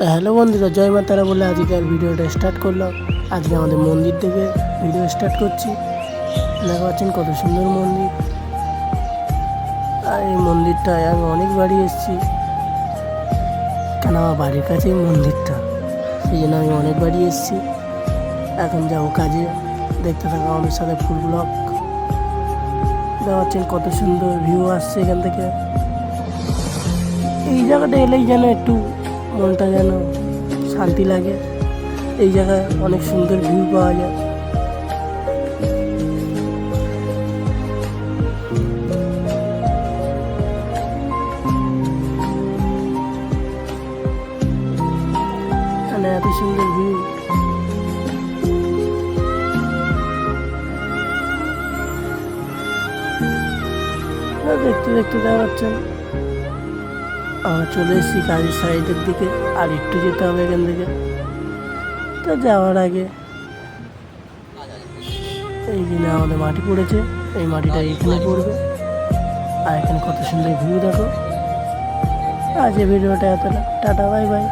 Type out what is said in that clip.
তা হ্যালো বন্ধুরা, জয় মা তারা বলে আজকে আর ভিডিওটা স্টার্ট করলাম। আজকে আমাদের মন্দির থেকে ভিডিও স্টার্ট করছি। দেখা পাচ্ছেন কত সুন্দর মন্দির। আর এই মন্দিরটায় আমি অনেক বাড়ি এসেছি। কেন আমার বাড়ির কাছেই মন্দিরটা? সেই জন্য আমি অনেক বাড়ি এসেছি। এখন যাব কাজে। দেখতে থাকা আমাদের সাথে ফুল ব্লক দেখা পাচ্ছেন কত সুন্দর ভিউ আসছে এখান থেকে। এই জায়গাটা এলেই যেন একটু মনটা যেন শান্তি লাগে। এই জায়গায় অনেক সুন্দর ভিউ পাওয়া যায়। সুন্দর দেখতে দেখতে দেখা আমরা চলে এসেছি কাজের সাইডের দিকে। আর একটু যেতে হবে এখান থেকে। তো যাওয়ার আগে এই দিনে আমাদের মাটি পড়েছে। এই মাটিটা এখানে পড়বে। আর এখানে কত সুন্দর ভিউ দেখো। আজ এই ভিডিওটা এতটা। Tata, bye bye.